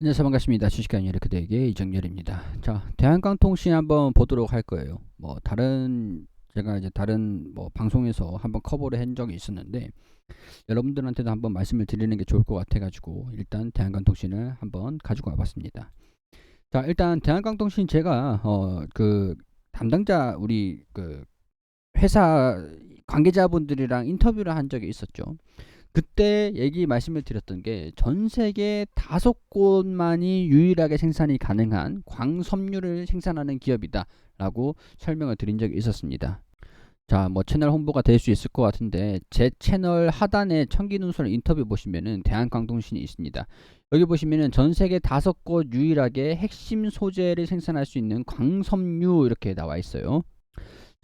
안녕하세요 반갑습니다. 주식한 열의 그대에게 이정열입니다. 자 대한깡통신 한번 보도록 할 거예요. 뭐 다른 제가 이제 다른 뭐 방송에서 한번 커버를 한 적이 있었는데 여러분들한테도 한번 말씀을 드리는 게 좋을 것 같아 가지고 일단 대한깡통신을 한번 가지고 와봤습니다. 자 일단 대한깡통신 제가 어 그 담당자 우리 그 회사 관계자분들이랑 인터뷰를 한 적이 있었죠. 그때 얘기 말씀을 드렸던 게 전 세계 다섯 곳만이 유일하게 생산이 가능한 광섬유를 생산하는 기업이다라고 설명을 드린 적이 있었습니다. 자, 뭐 채널 홍보가 될 수 있을 것 같은데 제 채널 하단에 청기눈설 인터뷰 보시면은 대한광통신이 있습니다. 여기 보시면은 전 세계 다섯 곳 유일하게 핵심 소재를 생산할 수 있는 광섬유 이렇게 나와 있어요.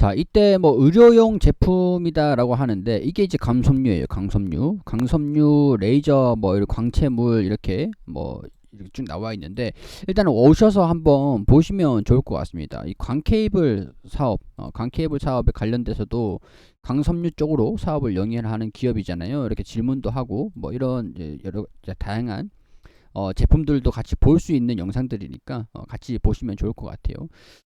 자, 이때 뭐 의료용 제품이다라고 하는데 이게 이제 감섬유예요. 강섬유. 강섬유, 레이저 뭐 이런 광채물 이렇게 뭐 이렇게 쭉 나와 있는데 일단은 오셔서 한번 보시면 좋을 것 같습니다. 이 광케이블 사업, 어, 광케이블 사업에 관련돼서도 강섬유 쪽으로 사업을 영위하는 기업이잖아요. 이렇게 질문도 하고 뭐 이런 여러 다양한 어, 제품들도 같이 볼 수 있는 영상들이니까 어, 같이 보시면 좋을 것 같아요.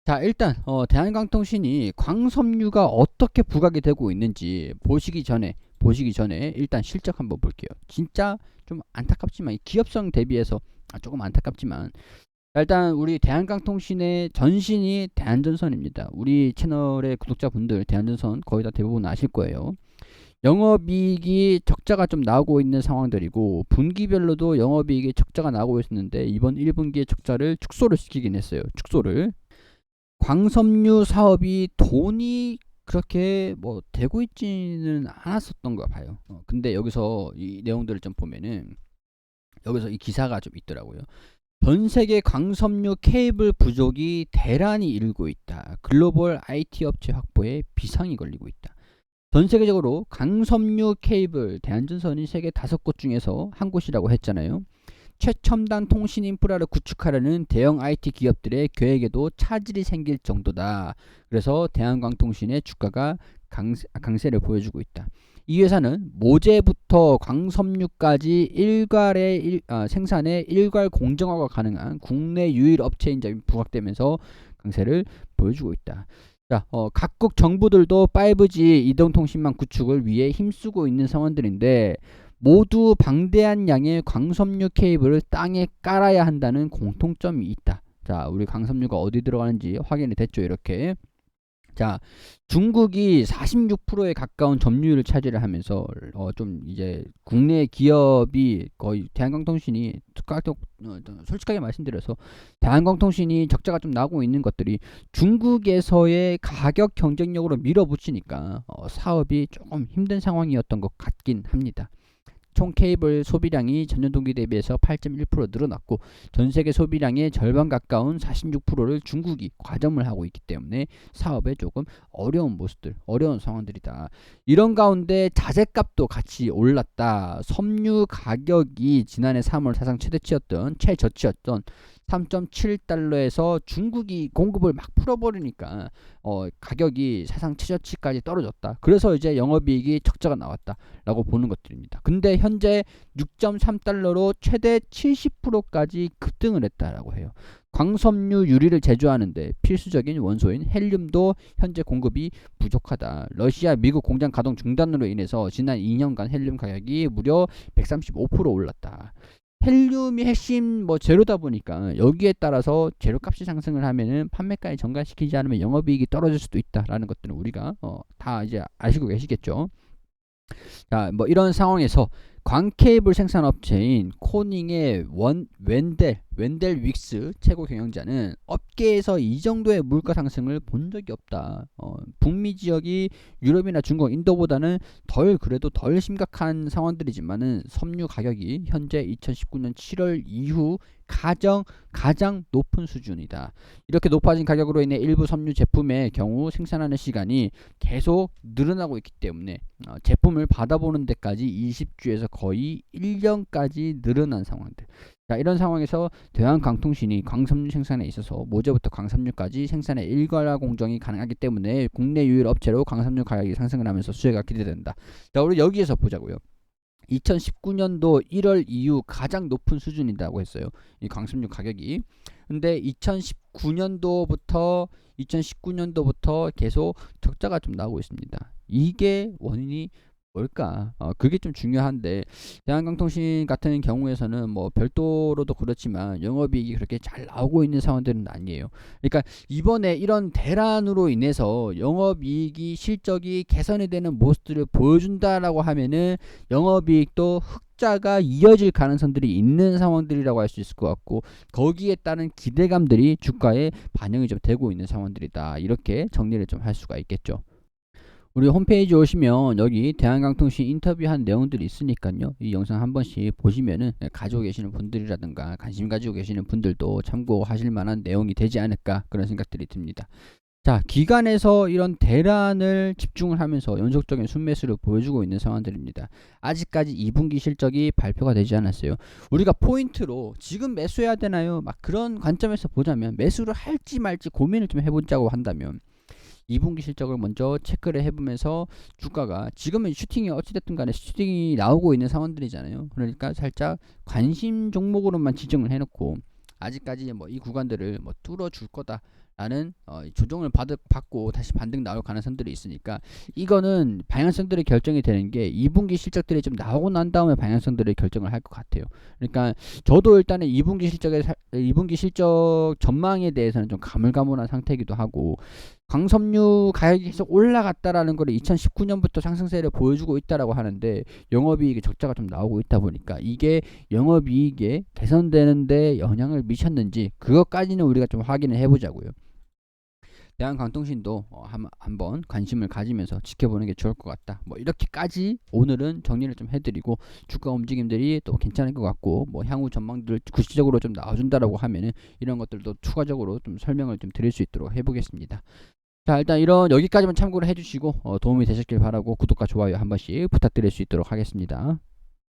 자 일단 어, 대한광통신이 광섬유가 어떻게 부각이 되고 있는지 보시기 전에 보시기 전에 일단 실적 한번 볼게요. 진짜 좀 안타깝지만 기업성 대비해서 아, 조금 안타깝지만 일단 우리 대한광통신의 전신이 대한전선입니다. 우리 채널의 구독자분들 대한전선 거의 다 대부분 아실 거예요. 영업이익이 적자가 좀 나오고 있는 상황들이고 분기별로도 영업이익이 적자가 나오고 있었는데 이번 1분기에 적자를 축소를 시키긴 했어요. 축소를. 광섬유 사업이 돈이 그렇게 뭐 되고 있지는 않았었던가 봐요. 어, 근데 여기서 이 내용들을 좀 보면은 여기서 이 기사가 좀 있더라고요. 전 세계 광섬유 케이블 부족이 대란이 일고 있다. 글로벌 IT 업체 확보에 비상이 걸리고 있다. 전 세계적으로 강섬유 케이블 대한전선이 세계 다섯 곳 중에서 한 곳이라고 했잖아요. 최첨단 통신 인프라를 구축하려는 대형 IT 기업들의 계획에도 차질이 생길 정도다. 그래서 대한광통신의 주가가 강세, 강세를 보여주고 있다. 이 회사는 모재부터 광섬유까지 일괄의 일, 아, 생산의 일괄 공정화가 가능한 국내 유일 업체인 점이 부각되면서 강세를 보여주고 있다. 자, 어, 각국 정부들도 5G 이동통신망 구축을 위해 힘쓰고 있는 상황들인데 모두 방대한 양의 광섬유 케이블을 땅에 깔아야 한다는 공통점이 있다. 자, 우리 광섬유가 어디 들어가는지 확인이 됐죠, 이렇게. 자, 중국이 46%에 가까운 점유율을 차지를 하면서 어, 좀 이제 국내 기업이 거의 대한광통신이 어, 솔직하게 말씀드려서 대한광통신이 적자가 좀 나고 있는 것들이 중국에서의 가격 경쟁력으로 밀어붙이니까 어, 사업이 조금 힘든 상황이었던 것 같긴 합니다. 총 케이블 소비량이 전년 동기 대비해서 8.1% 늘어났고 전 세계 소비량의 절반 가까운 46%를 중국이 과점을 하고 있기 때문에 사업에 조금 어려운 모습들, 어려운 상황들이다. 이런 가운데 자재값도 같이 올랐다. 섬유 가격이 지난해 3월 사상 최대치였던 최저치였던 3.7달러에서 중국이 공급을 막 풀어버리니까 어, 가격이 사상 최저치까지 떨어졌다. 그래서 이제 영업이익이 적자가 나왔다라고 보는 것들입니다. 근데 현재 6.3달러로 최대 70%까지 급등을 했다라고 해요. 광섬유 유리를 제조하는데 필수적인 원소인 헬륨도 현재 공급이 부족하다. 러시아, 미국 공장 가동 중단으로 인해서 지난 2년간 헬륨 가격이 무려 135% 올랐다. 헬륨이 핵심 뭐 재료다 보니까 여기에 따라서 재료값이 상승을 하면은 판매가에 전가시키지 않으면 영업이익이 떨어질 수도 있다라는 것들은 우리가 어, 다 이제 아시고 계시겠죠. 자, 뭐 이런 상황에서 광케이블 생산 업체인 코닝의 원 웬델 웬델 윅스 최고 경영자는 업계에서 이 정도의 물가 상승을 본 적이 없다. 어, 북미 지역이 유럽이나 중국, 인도보다는 덜 그래도 덜 심각한 상황들이지만은 섬유 가격이 현재 2019년 7월 이후 가장 가장 높은 수준이다. 이렇게 높아진 가격으로 인해 일부 섬유 제품의 경우 생산하는 시간이 계속 늘어나고 있기 때문에 어, 제품을 받아보는 데까지 20주에서 거의 1년까지 늘어난 상황들. 자, 이런 상황에서 대한광통신이 광섬유 생산에 있어서 모재부터 광섬유까지 생산의 일괄화 공정이 가능하기 때문에 국내 유일 업체로 광섬유 가격이 상승을 하면서 수혜가 기대된다. 자, 우리 여기에서 보자고요. 2019년도 1월 이후 가장 높은 수준이라고 했어요. 이 광석유 가격이. 근데 2019년도부터 2019년도부터 계속 적자가 좀 나오고 있습니다. 이게 원인이 뭘까? 어, 그게 좀 중요한데 대한강통신 같은 경우에서는 뭐 별도로도 그렇지만 영업이익이 그렇게 잘 나오고 있는 상황들은 아니에요. 그러니까 이번에 이런 대란으로 인해서 영업이익이 실적이 개선이 되는 모습들을 보여준다라고 하면은 영업이익도 흑자가 이어질 가능성들이 있는 상황들이라고 할 수 있을 것 같고 거기에 따른 기대감들이 주가에 반영이 좀 되고 있는 상황들이다 이렇게 정리를 좀 할 수가 있겠죠. 우리 홈페이지 오시면 여기 대한강통신 인터뷰한 내용들이 있으니까요. 이 영상 한 번씩 보시면은 가지고 계시는 분들이라든가 관심 가지고 계시는 분들도 참고하실 만한 내용이 되지 않을까 그런 생각들이 듭니다. 자, 기관에서 이런 대란을 집중을 하면서 연속적인 순매수를 보여주고 있는 상황들입니다. 아직까지 2분기 실적이 발표가 되지 않았어요. 우리가 포인트로 지금 매수해야 되나요? 막 그런 관점에서 보자면 매수를 할지 말지 고민을 좀 해보자고 한다면 2분기 실적을 먼저 체크를 해보면서 주가가 지금은 슈팅이 어찌됐든 간에 슈팅이 나오고 있는 상황들이잖아요. 그러니까 살짝 관심 종목으로만 지정을 해놓고 아직까지 뭐 이 구간들을 뭐 뚫어줄 거다 라는 어, 조정을 받, 받고 다시 반등 나올 가능성들이 있으니까 이거는 방향성들이 결정이 되는 게 2분기 실적들이 좀 나오고 난 다음에 방향성들을 결정을 할 것 같아요. 그러니까 저도 일단은 2분기 실적에 2분기 실적 전망에 대해서는 좀 가물가물한 상태이기도 하고 광섬유 가격이 계속 올라갔다라는 걸 2019년부터 상승세를 보여주고 있다라고 하는데 영업이익의 적자가 좀 나오고 있다 보니까 이게 영업이익에 개선되는데 영향을 미쳤는지 그것까지는 우리가 좀 확인을 해보자고요. 대한강통신도 어, 한, 한번 관심을 가지면서 지켜보는 게 좋을 것 같다. 뭐 이렇게까지 오늘은 정리를 좀 해드리고 주가 움직임들이 또 괜찮을 것 같고 뭐 향후 전망들 구체적으로 좀 나와준다라고 하면은 이런 것들도 추가적으로 좀 설명을 좀 드릴 수 있도록 해보겠습니다. 자 일단 이런 여기까지만 참고를 해주시고 어, 도움이 되셨길 바라고 구독과 좋아요 한 번씩 부탁드릴 수 있도록 하겠습니다.